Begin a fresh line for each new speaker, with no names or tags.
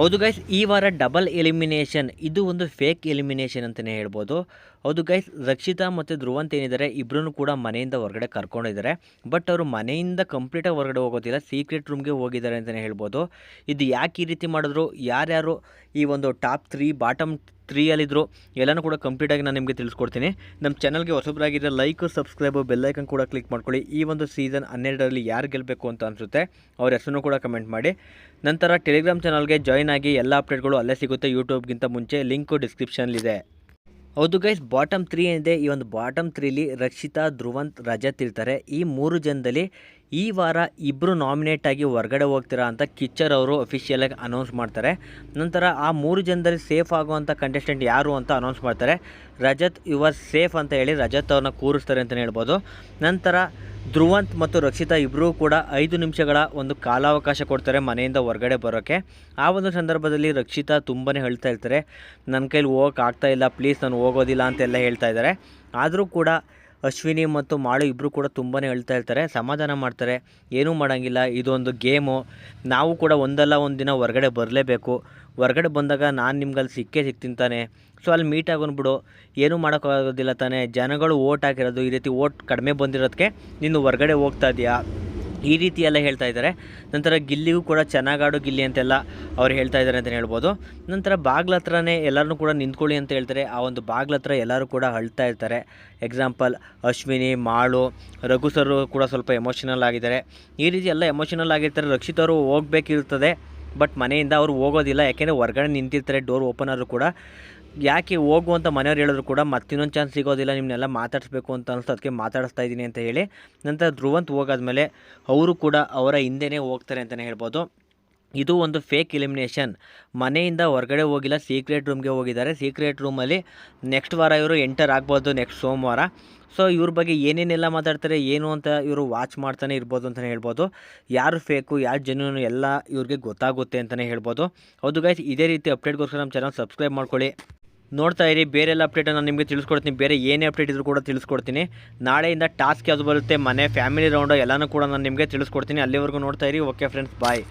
ಹೌದು ಗೈಸ್ ಈ ವಾರ ಡಬಲ್ ಎಲಿಮಿನೇಷನ್ ಇದು ಒಂದು ಫೇಕ್ ಎಲಿಮಿನೇಷನ್ ಅಂತಲೇ ಹೇಳ್ಬೋದು. ಹೌದು ಗೈಸ್ ರಕ್ಷಿತಾ ಮತ್ತು ಧ್ರುವಂತ ಏನಿದ್ದಾರೆ ಇಬ್ಬರೂ ಕೂಡ ಮನೆಯಿಂದ ಹೊರಗಡೆ ಕರ್ಕೊಂಡಿದ್ದಾರೆ. ಬಟ್ ಅವರು ಮನೆಯಿಂದ ಕಂಪ್ಲೀಟಾಗಿ ಹೊರಗಡೆ ಹೋಗೋದಿಲ್ಲ ಸೀಕ್ರೆಟ್ ರೂಮ್ಗೆ ಹೋಗಿದ್ದಾರೆ ಅಂತಲೇ ಹೇಳ್ಬೋದು. ಇದು ಯಾಕೆ ಈ ರೀತಿ ಮಾಡಿದ್ರು? ಯಾರ್ಯಾರು ಈ ಒಂದು ಟಾಪ್ ತ್ರೀ ಬಾಟಮ್ ತ್ರೀಯಲ್ಲಿದ್ದರು ಎಲ್ಲನೂ ಕೂಡ ಕಂಪ್ಲೀಟಾಗಿ ನಾನು ನಿಮಗೆ ತಿಳಿಸ್ಕೊಡ್ತೀನಿ. ನಮ್ಮ ಚಾನಲ್ಗೆ ಹೊಸಬರಾಗಿದ್ದರೆ ಲೈಕು, ಸಬ್ಸ್ಕ್ರೈಬು ಬೆಲ್ಲೈಕನ್ ಕೂಡ ಕ್ಲಿಕ್ ಮಾಡ್ಕೊಳ್ಳಿ. ಈ ಒಂದು ಸೀಸನ್ ಹನ್ನೆರಡರಲ್ಲಿ ಯಾರು ಗೆಲ್ಲಬೇಕು ಅಂತ ಅನಿಸುತ್ತೆ, ಅವ್ರ ಹೆಸರು ಕೂಡ ಕಮೆಂಟ್ ಮಾಡಿ. ನಂತರ ಟೆಲಿಗ್ರಾಮ್ ಚಾನಲ್ಗೆ ಜಾಯ್ನ್ ಆಗಿ ಎಲ್ಲ ಅಪ್ಡೇಟ್ಗಳು ಅಲ್ಲೇ ಸಿಗುತ್ತೆ ಯೂಟ್ಯೂಬ್ಗಿಂತ ಮುಂಚೆ, ಲಿಂಕು ಡಿಸ್ಕ್ರಿಪ್ಷನ್ಲಿದೆ ಹೌದು ಗೈಸ್, ಬಾಟಮ್ ತ್ರೀ ಏನಿದೆ, ಈ ಒಂದು ಬಾಟಮ್ ತ್ರೀಲಿ ರಕ್ಷಿತಾ, ಧ್ರುವಂತ್, ರಜತ್ ಇರ್ತಾರೆ. ಈ ಮೂರು ಜನದಲ್ಲಿ ಈ ವಾರ ಇಬ್ಬರು ನಾಮಿನೇಟ್ ಆಗಿ ಹೊರಗಡೆ ಹೋಗ್ತೀರಾ ಅಂತ ಕಿಚ್ಚರ್ ಅವರು ಅಫಿಷಿಯಲಾಗಿ ಅನೌನ್ಸ್ ಮಾಡ್ತಾರೆ. ನಂತರ ಆ ಮೂರು ಜನದಲ್ಲಿ ಸೇಫ್ ಆಗುವಂಥ ಕಂಟೆಸ್ಟೆಂಟ್ ಯಾರು ಅಂತ ಅನೌನ್ಸ್ ಮಾಡ್ತಾರೆ. ರಜತ್ ಯುವರ್ ಸೇಫ್ ಅಂತ ಹೇಳಿ ರಜತ್ ಅವ್ರನ್ನ ಕೂರಿಸ್ತಾರೆ ಅಂತಲೇ ಹೇಳ್ಬೋದು. ನಂತರ ಧ್ರುವಂತ್ ಮತ್ತು ರಕ್ಷಿತಾ ಇಬ್ಬರೂ ಕೂಡ ಐದು ನಿಮಿಷಗಳ ಒಂದು ಕಾಲಾವಕಾಶ ಕೊಡ್ತಾರೆ ಮನೆಯಿಂದ ಹೊರಗಡೆ ಬರೋಕ್ಕೆ ಆ ಒಂದು ಸಂದರ್ಭದಲ್ಲಿ ರಕ್ಷಿತಾ ತುಂಬಾ ಹೇಳ್ತಾ ಇರ್ತಾರೆ ನನ್ನ ಕೈಲಿ ಹೋಗೋಕ್ಕಾಗ್ತಾ ಇಲ್ಲ ಪ್ಲೀಸ್ ನಾನು ಹೋಗೋದಿಲ್ಲ ಅಂತೆಲ್ಲ ಹೇಳ್ತಾ ಇದ್ದಾರೆ. ಆದರೂ ಕೂಡ ಅಶ್ವಿನಿ ಮತ್ತು ಮಾಳು ಇಬ್ಬರು ಕೂಡ ತುಂಬಾ ಹೇಳ್ತಾ ಇರ್ತಾರೆ, ಸಮಾಧಾನ ಮಾಡ್ತಾರೆ, ಏನೂ ಮಾಡೋಂಗಿಲ್ಲ, ಇದೊಂದು ಗೇಮು, ನಾವು ಕೂಡ ಒಂದಲ್ಲ ಒಂದು ದಿನ ಹೊರಗಡೆ ಬರಲೇಬೇಕು, ಹೊರಗಡೆ ಬಂದಾಗ ನಾನು ನಿಮ್ಗಲ್ಲಿ ಸಿಕ್ಕೇ ಸಿಗ್ತೀನಿ ತಾನೆ, ಸೊ ಅಲ್ಲಿ ಮೀಟ್ ಆಗೋನ್ಬಿಡು ಏನೂ ಮಾಡೋಕ್ಕಾಗೋದಿಲ್ಲ ತಾನೇ, ಜನಗಳು ಓಟ್ ಹಾಕಿರೋದು, ಈ ರೀತಿ ಓಟ್ ಕಡಿಮೆ ಬಂದಿರೋದಕ್ಕೆ ನೀನು ಹೊರಗಡೆ ಹೋಗ್ತಾ ಇದೆಯಾ? ಈ ರೀತಿ ಎಲ್ಲ ಹೇಳ್ತಾ ಇದ್ದಾರೆ. ನಂತರ ಗಿಲ್ಲಿಗೂ ಕೂಡ ಚೆನ್ನಾಗಾಡು ಗಿಲ್ಲಿ ಅಂತೆಲ್ಲ ಅವ್ರು ಹೇಳ್ತಾ ಇದ್ದಾರೆ ಅಂತ ಹೇಳ್ಬೋದು. ನಂತರ ಬಾಗ್ಲ ಹತ್ರನೇ ಎಲ್ಲರನ್ನೂ ಕೂಡ ನಿಂತ್ಕೊಳ್ಳಿ ಅಂತ ಹೇಳ್ತಾರೆ. ಆ ಒಂದು ಬಾಗ್ಲ ಹತ್ರ ಎಲ್ಲರೂ ಕೂಡ ಅಳ್ತಾ ಇರ್ತಾರೆ. ಎಕ್ಸಾಂಪಲ್ ಅಶ್ವಿನಿ, ಮಾಳು, ರಘು ಸರು ಕೂಡ ಸ್ವಲ್ಪ ಎಮೋಷನಲ್ ಆಗಿದ್ದಾರೆ. ಈ ರೀತಿ ಎಲ್ಲ ಎಮೋಷನಲ್ ಆಗಿರ್ತಾರೆ. ರಕ್ಷಿತ್ ಅವರು ಹೋಗ್ಬೇಕಿರ್ತದೆ ಬಟ್ ಮನೆಯಿಂದ ಅವರು ಹೋಗೋದಿಲ್ಲ. ಯಾಕೆಂದರೆ ಹೊರಗಡೆ ನಿಂತಿರ್ತಾರೆ. ಡೋರ್ ಓಪನ್ ಕೂಡ. ಯಾಕೆ ಹೋಗು ಅಂತ ಮನೆಯವ್ರು ಹೇಳಿದ್ರು ಕೂಡ ಮತ್ತಿನ್ನೊಂದು ಚಾನ್ಸ್ ಸಿಗೋದಿಲ್ಲ ನಿಮ್ಮನ್ನೆಲ್ಲ ಮಾತಾಡಿಸ್ಬೇಕು ಅಂತ ಅನಿಸ್ತು ಅದಕ್ಕೆ ಮಾತಾಡಿಸ್ತಾ ಇದ್ದೀನಿ ಅಂತ ಹೇಳಿ. ನಂತರ ಧ್ರುವಂತ್ ಹೋಗಾದ್ಮೇಲೆ ಅವರು ಕೂಡ ಅವರ ಹಿಂದೆನೇ ಹೋಗ್ತಾರೆ ಅಂತಲೇ ಹೇಳ್ಬೋದು. ಇದು ಒಂದು ಫೇಕ್ ಎಲಿಮಿನೇಷನ್ ಮನೆಯಿಂದ ಹೊರಗಡೆ ಹೋಗಿಲ್ಲ ಸೀಕ್ರೆಟ್ ರೂಮ್ಗೆ ಹೋಗಿದ್ದಾರೆ. ಸೀಕ್ರೆಟ್ ರೂಮಲ್ಲಿ ನೆಕ್ಸ್ಟ್ ವಾರ ಇವರು ಎಂಟರ್ ಆಗ್ಬೋದು ನೆಕ್ಸ್ಟ್ ಸೋಮವಾರ. ಸೊ ಇವ್ರ ಬಗ್ಗೆ ಏನೇನೆಲ್ಲ ಮಾತಾಡ್ತಾರೆ, ಏನು ಅಂತ ಇವರು ವಾಚ್ ಮಾಡ್ತಾನೆ ಇರ್ಬೋದು ಅಂತಲೇ ಹೇಳ್ಬೋದು. ಯಾರು ಫೇಕು ಯಾರು ಜೆನ್ಯೂನ್ ಎಲ್ಲ ಇವ್ರಿಗೆ ಗೊತ್ತಾಗುತ್ತೆ ಅಂತಲೇ ಹೇಳ್ಬೋದು. ಹೌದು ಗೈಸ್ ಇದೇ ರೀತಿ ಅಪ್ಡೇಟ್ಗೋಸ್ಕರ ನಮ್ಮ ಚಾನಲ್ ಸಬ್ಸ್ಕ್ರೈಬ್ ಮಾಡ್ಕೊಳ್ಳಿ. ನೋಡ್ತಾ ಇರಿ ಬೇರೆಲ್ಲ ಅಪ್ಡೇಟ್ ನಾನು ನಿಮಗೆ ತಿಳಿಸ್ಕೊಡ್ತೀನಿ. ಬೇರೆ ಏನೇ ಅಪ್ಡೇಟ್ ಇದ್ರೂ ಕೂಡ ತಿಳಿಸ್ಕೊಡ್ತೀನಿ. ನಾಳೆಯಿಂದ ಟಾಸ್ಕ್ ಯಾವುದು ಬರುತ್ತೆ, ಮನೆ ಫ್ಯಾಮಿಲಿ ರೌಂಡು ಎಲ್ಲನೂ ಕೂಡ ನಾನು ನಿಮಗೆ ತಿಳಿಸ್ಕೊಡ್ತೀನಿ. ಅಲ್ಲಿವರೆಗೂ ನೋಡ್ತಾ ಇರಿ. Okay friends bye